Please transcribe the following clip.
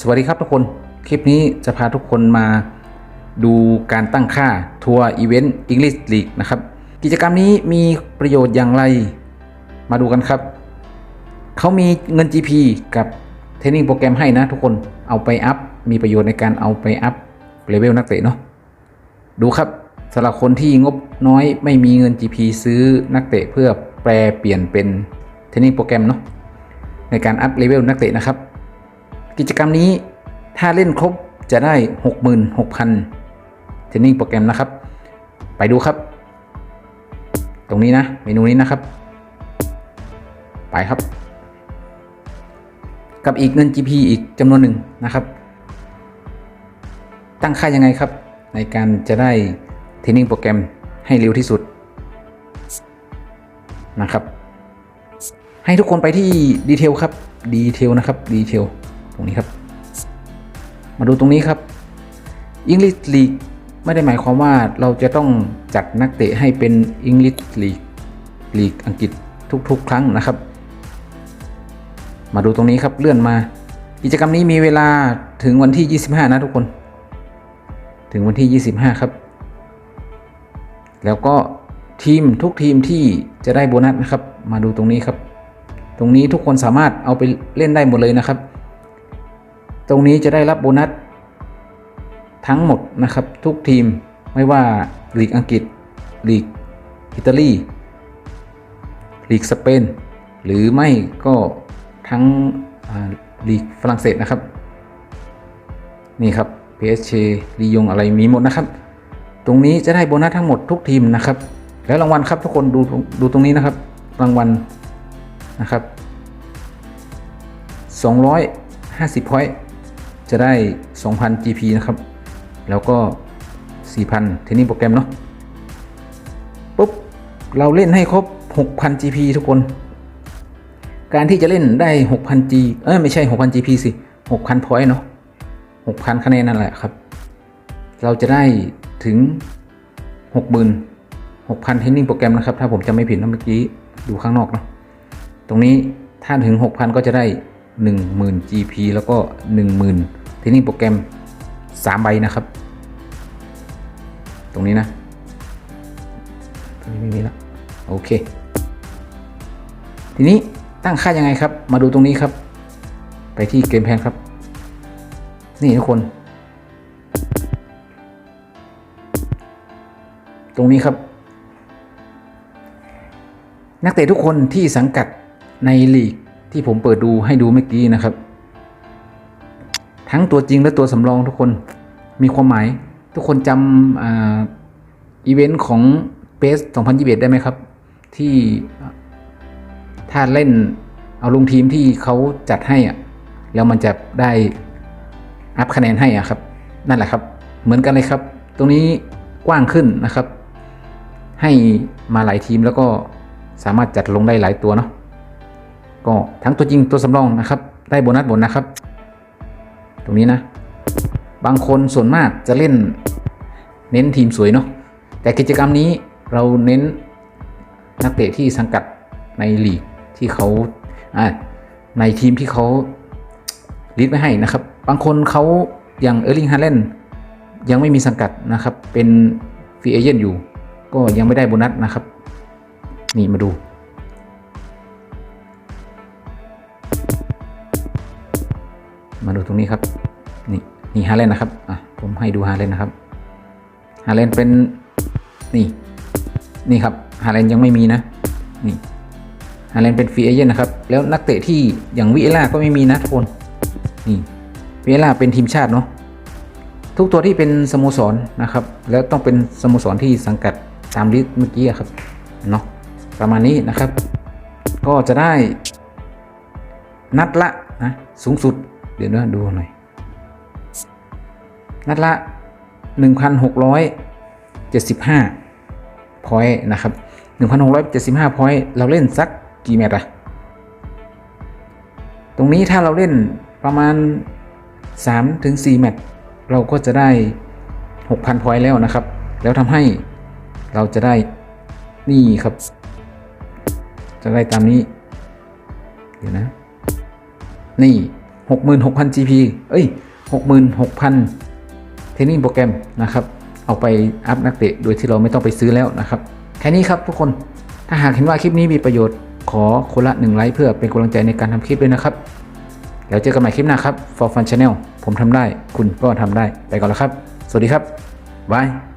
สวัสดีครับทุกคน คลิปนี้จะพาทุกคนมาดูการตั้งค่าทัวร์อีเวนต์ English League นะครับ กิจกรรมนี้มีประโยชน์อย่างไร มาดูกันครับ เขามีเงิน GP กับเทรนนิ่งโปรแกรมให้นะทุกคน เอาไปอัพ มีประโยชน์ในการเอาไปอัพเลเวลนักเตะเนาะ ดูครับสำหรับคนที่งบน้อยไม่มีเงิน GP ซื้อนักเตะเพื่อแปลเปลี่ยนเป็นเทรนนิ่งโปรแกรมเนาะในการอัพเลเวลนักเตะนะครับ จกรรมนี้ถ้าเล่นครบจะได้ 66,000เทรนนิ่งโปรแกรมนะครับ ไปดูครับ ตรงนี้นะ เมนูนี้นะครับ ไปครับ กับอีกเงิน GP อีกจำนวนหนึ่งนะครับ ตั้งค่ายังไงครับ ในการจะได้เทรนนิ่งโปรแกรมให้เร็วที่สุดนะครับ ให้ทุกคนไปที่ดีเทลครับดีเทลนะครับดีเทล รงนี้ครับ มาดูตรงนี้ครับ English League ไม่ได้หมายความว่าเราจะต้องจัดนักเตะให้เป็น English League ลีกอังกฤษทุกๆ ครั้งนะครับ มาดูตรงนี้ครับเลื่อนมา กิจกรรมนี้มีเวลาถึงวันที่ 25 นะทุกคน ถึงวันที่ 25 ครับ แล้วก็ทีมทุกทีมที่จะได้โบนัสนะครับ มาดูตรงนี้ครับ ตรงนี้ทุกคนสามารถเอาไปเล่นได้หมดเลยนะครับ ตรงนี้จะได้รับโบนัสทั้งหมดนะครับ ทุกทีมไม่ว่าลีกอังกฤษลีกอิตาลีลีกสเปนหรือไม่ก็ทั้งลีกฝรั่งเศสนะครับ นี่ครับ PSG ลียงอะไรมีหมดนะครับ ตรงนี้จะได้โบนัสทั้งหมดทุกทีมนะครับ แล้วรางวัลครับทุกคนดูดูตรงนี้นะครับ รางวัลนะครับ250พอยต์ จะได้ 2,000 GP นะครับ แล้วก็ 4,000 เทนนิสโปรแกรมเนาะปุ๊บ เราเล่นให้ครบ 6,000 GP ทุกคน การที่จะเล่นได้ 6,000 G เอ้ยไม่ใช่ 6,000 GP สิ 6,000พอยต์เนาะ6,000 คะแนนนั่นแหละครับ เราจะได้ถึง 60,000 6,000เทนนิสโปรแกรมนะครับ ถ้าผมจำไม่ผิดนะเมื่อกี้ดูข้างนอกเนาะตรงนี้ถ้าถึง 6,000 ก็จะได้ 10,000 GP แล้วก็ 10,000 ทรนนิ่โปรแกรม3ใบนะครับ ตรงนี้นะ ตรงนี้ไม่มีแล้วโอเค ทีนี้ตั้งค่ายังไงครับ มาดูตรงนี้ครับ ไปที่เกมแพนครับ นี่ทุกคน ตรงนี้ครับ นักเตะทุกคนที่สังกัดในลีกที่ผมเปิดดูให้ดูเมื่อกี้นะครับ ทั้งตัวจริงและตัวสำรองทุกคนมีความหมาย ทุกคนจำอีเวนต์ของเ s 2021 ได้ไหมครับ ที่ถ้าเล่นเอาลงทีมที่เขาจัดให้อะแล้วมันจะได้อัพคะแนนให้อะครับ นั่นแหละครับ เหมือนกันเลยครับ ตรงนี้กว้างขึ้นนะครับ ให้มาหลายทีมแล้วก็สามารถจัดลงได้หลายตัวเนาะก็ทั้งตัวจริงตัวสำรองนะครับ ได้โบนัสบนนะครับ ตรงนี้นะ บางคนส่วนมากจะเล่นเน้นทีมสวยเนาะแต่กิจกรรมนี้เราเน้นนักเตะที่สังกัดในลีกที่เขาในทีมที่เขาลิสต์ไว้ให้นะครับ บางคนเขาอย่างเออร์ลิงฮาเลนยังไม่มีสังกัดนะครับ เป็นฟรีเอเจนต์อยู่ ก็ยังไม่ได้โบนัสนะครับ นี่มาดู มาดูตรงนี้ครับ นี่นี่ฮาเลนนะครับอะผมให้ดูฮาเลนนะครับฮาเลนเป็นนี่นี่ครับฮาเลนยังไม่มีนะนี่ฮาเลนเป็นฟรีเอเจนต์นะครับ แล้วนักเตะที่อย่างวิเอล่าก็ไม่มีนะทุกคนนี่วิเอล่าเป็นทีมชาติเนาะทุกตัวที่เป็นสโมสรนะครับ แล้วต้องเป็นสโมสรที่สังกัดตามลิสต์เมื่อกี้อะครับเนาะประมาณนี้นะครับ ก็จะได้นัดละนะสูงสุด เดี๋ยวนะดูหน่อยนัดละ 1,675 พอยต์นะครับ 1,675 พอยต์เราเล่นสักกี่แมตช์อะตรงนี้ถ้าเราเล่นประมาณ 3-4 แมตช์เราก็จะได้ 6,000 พอยต์แล้วนะครับ แล้วทำให้เราจะได้นี่ครับ จะได้ตามนี้ เดี๋ยวนะ นี่ 66,000 GP เอ้ย 66,000 เทรนนิ่งโปรแกรมนะครับ เอาไปอัพนักเตะโดยที่เราไม่ต้องไปซื้อแล้วนะครับ แค่นี้ครับทุกคน ถ้าหากเห็นว่าคลิปนี้มีประโยชน์ ขอคนละหนึ่งไลค์เพื่อเป็นกำลังใจในการทำคลิปด้วยนะครับ แล้วเจอกันใหม่คลิปหน้าครับ For Fun Channel ผมทำได้ คุณก็ทำได้ ไปก่อนแล้วครับ สวัสดีครับบาย